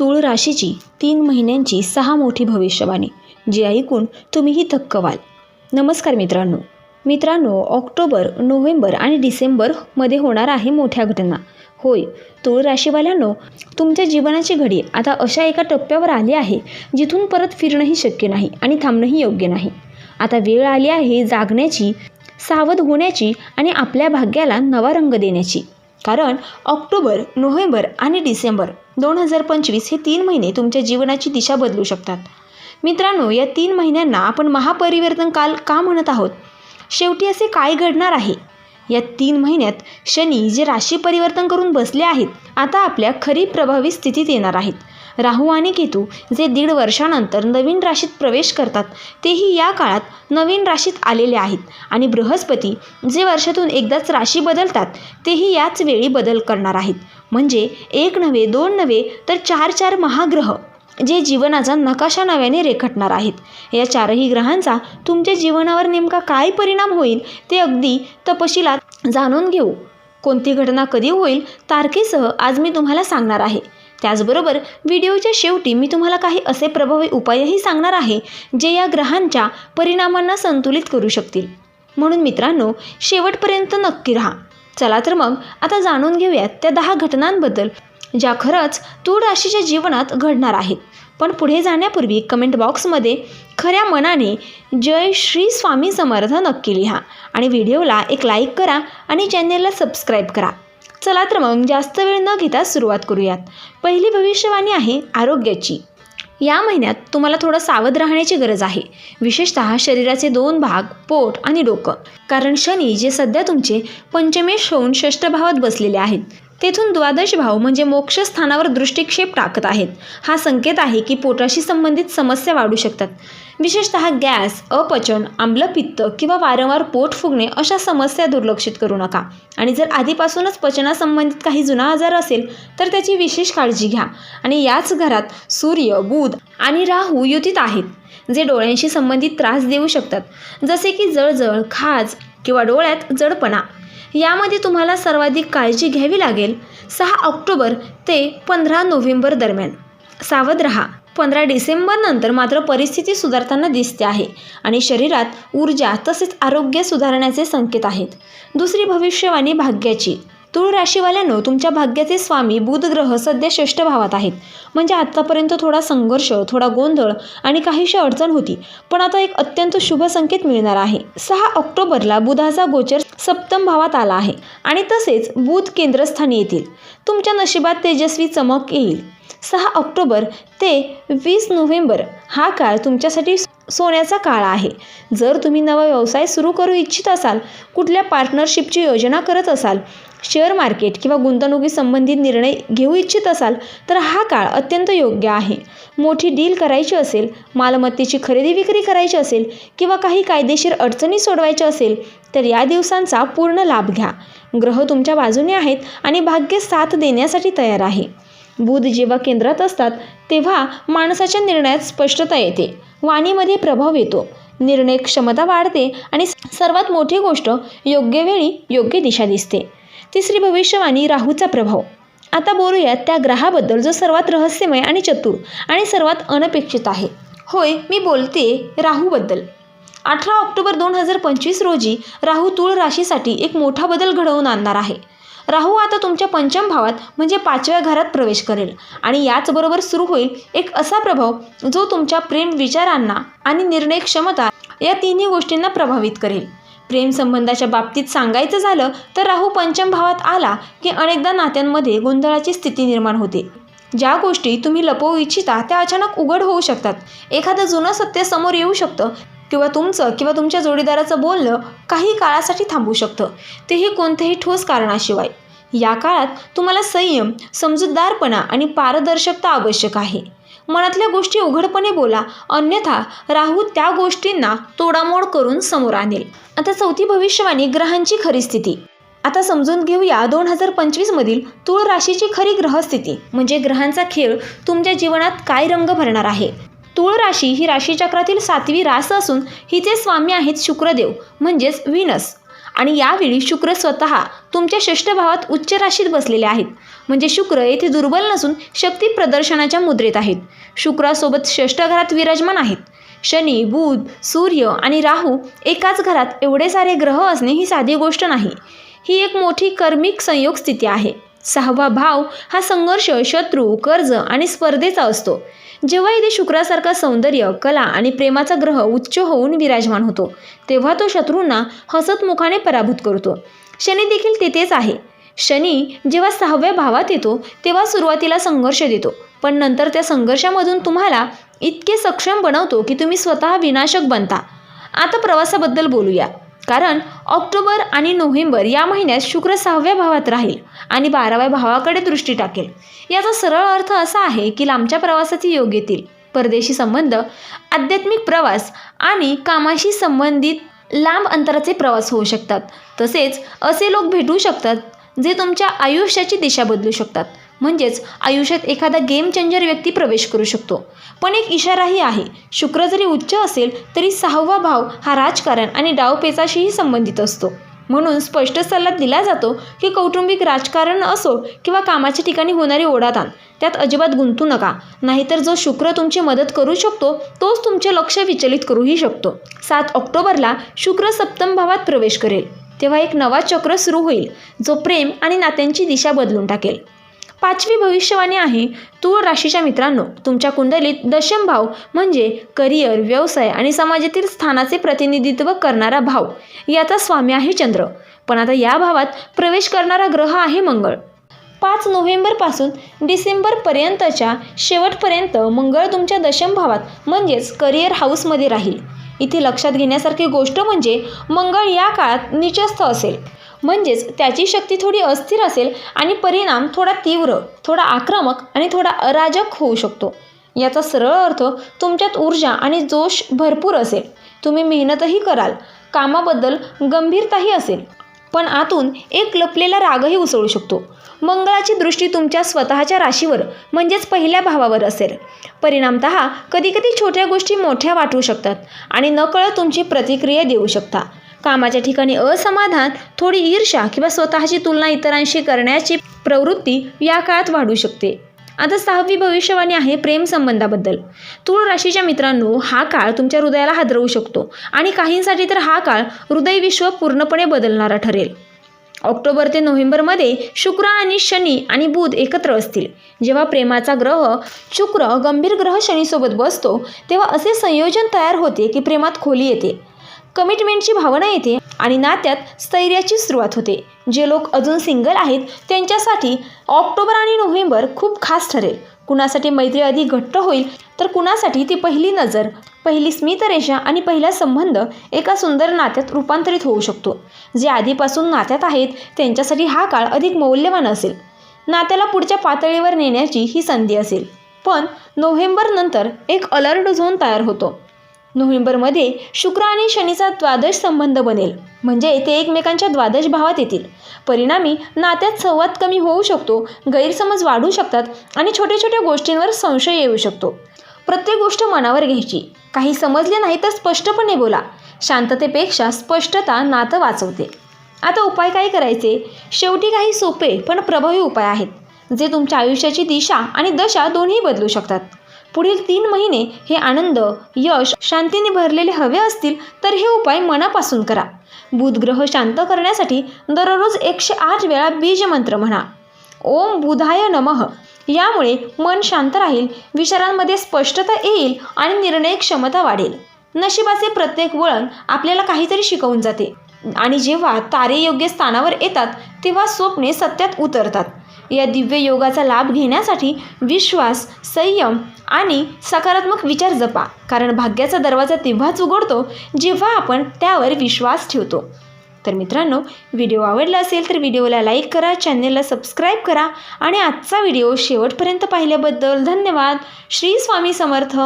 तूळ राशीची तीन महिन्यांची सहा मोठी भविष्यवाणी जी ऐकून तुम्हीही थक्क व्हाल. नमस्कार मित्रांनो. मित्रांनो ऑक्टोबर नोव्हेंबर आणि डिसेंबरमध्ये होणार आहे मोठ्या घटना. होय तूळ राशीवाल्यांनो तुमच्या जीवनाची घडी आता अशा एका टप्प्यावर आली आहे जिथून परत फिरणंही शक्य नाही आणि थांबणंही योग्य नाही. आता वेळ आली आहे जागण्याची सावध होण्याची आणि आपल्या भाग्याला नवा रंग देण्याची. कारण ऑक्टोबर नोव्हेंबर आणि डिसेंबर दोन हजार पंचवीस हे तीन महिने तुमच्या जीवनाची दिशा बदलू शकतात. मित्रांनो या तीन महिन्यांना आपण महापरिवर्तन काल का म्हणत आहोत? शेवटी असे काय घडणार आहे? या तीन महिन्यात शनी जे राशी परिवर्तन करून बसले आहेत आता आपल्या खरी प्रभावी स्थितीत येणार आहेत. राहू आणि केतू जे दीड वर्षानंतर नवीन राशीत प्रवेश करतात तेही या काळात नवीन राशीत आलेले आहेत. आणि बृहस्पती जे वर्षातून एकदाच राशी बदलतात तेही याच वेळी बदल करणार आहेत. म्हणजे एक नव्हे दोन नव्हे तर चार चार महाग्रह जे जीवनाचा नकाशा नव्याने रेखाटणार आहेत. या चारही ग्रहांचा तुमच्या जीवनावर नेमका काय परिणाम होईल ते अगदी तपशिलात जाणून घेऊ. कोणती घटना कधी होईल तारखेसह आज मी तुम्हाला सांगणार आहे. त्याचबरोबर व्हिडिओच्या शेवटी मी तुम्हाला काही असे प्रभावी उपायही सांगणार आहे जे या ग्रहांच्या परिणामांना संतुलित करू शकतील. म्हणून मित्रांनो शेवटपर्यंत नक्की राहा. चला तर मग आता जाणून घेऊयात त्या दहा घटनांबद्दल ज्या खरंच तूळ राशीच्या जीवनात घडणार आहेत. पण पुढे जाण्यापूर्वी कमेंट बॉक्समध्ये खऱ्या मनाने जय श्री स्वामी समर्थ नक्की लिहा आणि व्हिडिओला एक लाईक करा आणि चॅनेलला सबस्क्राईब करा. चला तर मग जास्त वेळ न घेता सुरुवात करूयात. पहिली भविष्यवाणी आहे आरोग्याची. या महिन्यात तुम्हाला थोडं सावध राहण्याची गरज आहे. विशेषतः शरीराचे दोन भाग पोट आणि डोकं. कारण शनी जे सध्या तुमचे पंचमेश होऊन षष्ठभावात बसलेले आहेत. तेथून द्वादश भाव म्हणजे मोक्षस्थानावर दृष्टिक्षेप टाकत आहेत. हा संकेत आहे की पोटाशी संबंधित समस्या वाढू शकतात. विशेषतः गॅस अपचन आम्लपित्त किंवा वारंवार पोट फुगणे अशा समस्या दुर्लक्षित करू नका. आणि जर आधीपासूनच पचनासंबंधित काही जुना आजार असेल तर त्याची विशेष काळजी घ्या. आणि याच घरात सूर्य बुध आणि राहू युतीत आहेत जे डोळ्यांशी संबंधित त्रास देऊ शकतात. जसे की जळजळ खाज किंवा डोळ्यात जडपणा. यामध्ये तुम्हाला सर्वाधिक काळजी घ्यावी लागेल. सहा ऑक्टोबर ते पंधरा नोव्हेंबर दरम्यान. सावध रहा. पंधरा डिसेंबरनंतर मात्र परिस्थिती सुधारताना दिसते आहे आणि शरीरात ऊर्जा तसेच आरोग्य सुधारण्याचे संकेत आहेत. दुसरी भविष्यवाणी भाग्याची. तूळ राशीवाल्यांनो तुमच्या भाग्याचे स्वामी बुध ग्रह सध्या श्रेष्ठ भावात आहेत. म्हणजे आत्तापर्यंत थोडा संघर्ष थोडा गोंधळ आणि काहीशी अडचण होती. पण आता एक अत्यंत शुभ संकेत मिळणार आहे. सहा ऑक्टोबरला बुधाचा गोचर सप्तम भावात आला आहे आणि तसेच बुध केंद्रस्थानी येतील. तुमच्या नशिबात तेजस्वी चमक येईल. सहा ऑक्टोबर ते वीस नोव्हेंबर हा काळ तुमच्यासाठी सोन्याचा काळ आहे. जर तुम्ही नवा व्यवसाय सुरू करू इच्छित असाल कुठल्या पार्टनरशिपची योजना करत असाल शेअर मार्केट किंवा गुंतवणुकी संबंधित निर्णय घेऊ इच्छित असाल तर हा काळ अत्यंत योग्य आहे. मोठी डील करायची असेल मालमत्तेची खरेदी विक्री करायची असेल किंवा काही कायदेशीर अडचणी सोडवायच्या असेल तर या दिवसांचा पूर्ण लाभ घ्या. ग्रह तुमच्या बाजूने आहेत आणि भाग्य साथ देण्यासाठी तयार आहे. बुध जेव्हा केंद्रात असतात तेव्हा माणसाच्या निर्णयात स्पष्टता येते. वाणीमध्ये प्रभाव येतो. निर्णय क्षमता वाढते आणि सर्वात मोठी गोष्ट योग्य वेळी योग्य दिशा दिसते. तिसरी भविष्यवाणी राहूचा प्रभाव. आता बोलूयात त्या ग्रहाबद्दल जो सर्वात रहस्यमय आणि चतुर आणि सर्वात अनपेक्षित आहे. होय मी बोलते राहूबद्दल. अठरा ऑक्टोबर दोन हजार पंचवीस रोजी राहू तूळ राशीसाठी एक मोठा बदल घडवून आणणार आहे. राहू आता तुमच्या पंचम भावात म्हणजे पाचव्या घरात प्रवेश करेल. आणि याचबरोबर सुरू होईल एक असा प्रभाव जो तुमच्या प्रेम विचारांना आणि निर्णय क्षमता या तिन्ही गोष्टींना प्रभावित करेल. प्रेम संबंधाच्या बाबतीत सांगायचं झालं तर राहू पंचम भावात आला की अनेकदा नात्यांमध्ये गोंधळाची स्थिती निर्माण होते. ज्या गोष्टी तुम्ही लपवू इच्छिता त्या अचानक उघड होऊ शकतात. एखादं जुनं सत्य समोर येऊ शकतं किंवा तुमचं किंवा तुमच्या जोडीदाराचं बोलणं काही काळासाठी थांबू शकतं. तेही कोणत्याही ठोस कारणाशिवाय. या काळात तुम्हाला संयम समजूतदारपणा आणि पारदर्शकता आवश्यक आहे. मनातल्या गोष्टी उघडपणे बोला अन्यथा राहू त्या गोष्टींना तोडामोड करून समोर आणेल. आता चौथी भविष्यवाणी ग्रहांची खरी स्थिती. आता समजून घेऊया दोन हजार पंचवीसमधील तूळ राशीची खरी ग्रहस्थिती. म्हणजे ग्रहांचा खेळ तुमच्या जीवनात काय रंग भरणार आहे? तुळ राशी ही राशीचक्रातील सातवी रास असून हिचे स्वामी आहेत शुक्रदेव म्हणजेच विनस आणि यावेळी शुक्र स्वतः तुमच्या षष्ठ भावात उच्च राशीत बसलेले आहेत. म्हणजे शुक्र येथे दुर्बल नसून शक्ती प्रदर्शनाच्या मुद्रेत आहेत. शुक्रासोबत षष्ठ घरात विराजमान आहेत. शनी बुध सूर्य आणि राहू एकाच घरात एवढे सारे ग्रह असणे ही साधी गोष्ट नाही. ही एक मोठी कर्मिक संयोग स्थिती आहे. सहावा भाव हा संघर्ष शत्रू कर्ज आणि स्पर्धेचा असतो. जेव्हा इथे शुक्रासारखा सौंदर्य कला आणि प्रेमाचा ग्रह उच्च होऊन विराजमान होतो तेव्हा तो शत्रूंना हसतमुखाने पराभूत करतो. शनी देखील तेथेच आहे. शनी जेव्हा सहाव्या भावात येतो तेव्हा सुरुवातीला संघर्ष देतो पण नंतर त्या संघर्षामधून तुम्हाला इतके सक्षम बनवतो की तुम्ही स्वतः विनाशक बनता. आता प्रवासाबद्दल बोलूया. कारण ऑक्टोबर आणि नोव्हेंबर या महिन्यात शुक्र सहाव्या भावात राहील आणि बाराव्या भावाकडे दृष्टी टाकेल. याचा सरळ अर्थ असा आहे की लांबच्या प्रवासाचे योग येतील. परदेशी संबंध आध्यात्मिक प्रवास आणि कामाशी संबंधित लांब अंतराचे प्रवास होऊ शकतात. तसेच असे लोक भेटू शकतात जे तुमच्या आयुष्याची दिशा बदलू शकतात. म्हणजेच आयुष्यात एखादा गेम चेंजर व्यक्ती प्रवेश करू शकतो. पण एक इशाराही आहे शुक्र जरी उच्च असेल तरी सहावा भाव हा राजकारण आणि डावपेचाशीही संबंधित असतो. म्हणून स्पष्ट सल्ला दिला जातो की कौटुंबिक राजकारण असो किंवा कामाच्या ठिकाणी होणारी ओढाताण त्यात अजिबात गुंतू नका. नाहीतर जो शुक्र तुमची मदत करू शकतो तोच तुमचे लक्ष विचलित करूही शकतो. सात ऑक्टोबरला शुक्र सप्तम भावात प्रवेश करेल. तेव्हा एक नवा चक्र सुरू होईल जो प्रेम आणि नात्यांची दिशा बदलून टाकेल. पाचवी भविष्यवाणी आहे तूळ राशीच्या मित्रांनो. तुमच्या कुंडलीत दशम भाव म्हणजे करिअर व्यवसाय आणि समाजातील स्थानाचे प्रतिनिधित्व करणारा भाव. याचा स्वामी आहे चंद्र. पण आता या भावात प्रवेश करणारा ग्रह आहे मंगळ. पाच नोव्हेंबरपासून डिसेंबरपर्यंतच्या शेवटपर्यंत मंगळ तुमच्या दशम भावात म्हणजेच करिअर हाऊसमध्ये राहील. इथे लक्षात घेण्यासारखी गोष्ट म्हणजे मंगळ या काळात निचस्थ असेल. म्हणजेच त्याची शक्ती थोडी अस्थिर असेल आणि परिणाम थोडा तीव्र थोडा आक्रमक आणि थोडा अराजक होऊ शकतो. याचा सरळ अर्थ तुमच्यात ऊर्जा आणि जोश भरपूर असेल. तुम्ही मेहनतही कराल. कामाबद्दल गंभीरताही असेल. पण आतून एक लपलेला रागही उसळू शकतो. मंगळाची दृष्टी तुमच्या स्वतःच्या राशीवर म्हणजेच पहिल्या भावावर असेल. परिणामत कधीकधी छोट्या गोष्टी मोठ्या वाटू शकतात आणि नकळत तुमची प्रतिक्रिया देऊ शकता. कामाच्या ठिकाणी असमाधान थोडी ईर्ष्या किंवा स्वतःची तुलना इतरांशी करण्याची प्रवृत्ती या काळात वाढू शकते. आता सहावी भविष्यवाणी आहे प्रेम संबंधाबद्दल. तूळ राशीच्या मित्रांनो हा काळ तुमच्या हृदयाला हादरवू शकतो आणि काहींसाठी तर हा काळ हृदयविश्व पूर्णपणे बदलणारा ठरेल. ऑक्टोबर ते नोव्हेंबरमध्ये शुक्र आणि शनी आणि बुध एकत्र असतील. जेव्हा प्रेमाचा ग्रह शुक्र गंभीर ग्रह शनीसोबत बसतो तेव्हा असे संयोजन तयार होते की प्रेमात खोली येते. कमिटमेंटची भावना येते आणि नात्यात स्थैर्याची सुरुवात होते. जे लोक अजून सिंगल आहेत त्यांच्यासाठी ऑक्टोबर आणि नोव्हेंबर खूप खास ठरेल. कुणासाठी मैत्री अधिक घट्ट होईल तर कुणासाठी ती पहिली नजर पहिली स्मितरेषा आणि पहिला संबंध एका सुंदर नात्यात रूपांतरित होऊ शकतो. जे आधीपासून नात्यात आहेत त्यांच्यासाठी हा काळ अधिक मौल्यवान असेल. नात्याला पुढच्या पातळीवर नेण्याची ही संधी असेल. पण नोव्हेंबरनंतर एक अलर्ट झोन तयार होतो. नोव्हेंबरमध्ये शुक्र आणि शनीचा द्वादश संबंध बनेल. म्हणजे ते एकमेकांच्या द्वादश भावात येतील. परिणामी नात्यात संवाद कमी होऊ शकतो गैरसमज वाढू शकतात आणि छोट्या छोट्या गोष्टींवर संशय येऊ शकतो. प्रत्येक गोष्ट मनावर घ्यायची. काही समजले नाही तर स्पष्टपणे बोला. शांततेपेक्षा स्पष्टता नातं वाचवते. आता उपाय काय करायचे? शेवटी काही सोपे पण प्रभावी उपाय आहेत जे तुमच्या आयुष्याची दिशा आणि दशा दोन्ही बदलू शकतात. पुढील तीन महिने हे आनंद यश शांतीने भरलेले हवे असतील तर हे उपाय मनापासून करा. बुधग्रह शांत करण्यासाठी दररोज एकशे आठ वेळा बीज मंत्र म्हणा. ओम बुधाय नमः. यामुळे मन शांत राहील विचारांमध्ये स्पष्टता येईल आणि निर्णय क्षमता वाढेल. नशिबाचे प्रत्येक वळण आपल्याला काहीतरी शिकवून जाते. आणि जेव्हा तारे योग्य स्थानावर येतात तेव्हा स्वप्ने सत्यात उतरतात. या दिव्य योगाचा लाभ घेण्यासाठी विश्वास संयम आणि सकारात्मक विचार जपा. कारण भाग्याचा दरवाजा तेव्हाच उघडतो जेव्हा आपण त्यावर विश्वास ठेवतो. तर मित्रांनो व्हिडिओ आवडला असेल तर व्हिडिओला लाईक करा चॅनेलला सबस्क्राईब करा आणि आजचा व्हिडिओ शेवटपर्यंत पाहिल्याबद्दल धन्यवाद. श्री स्वामी समर्थ.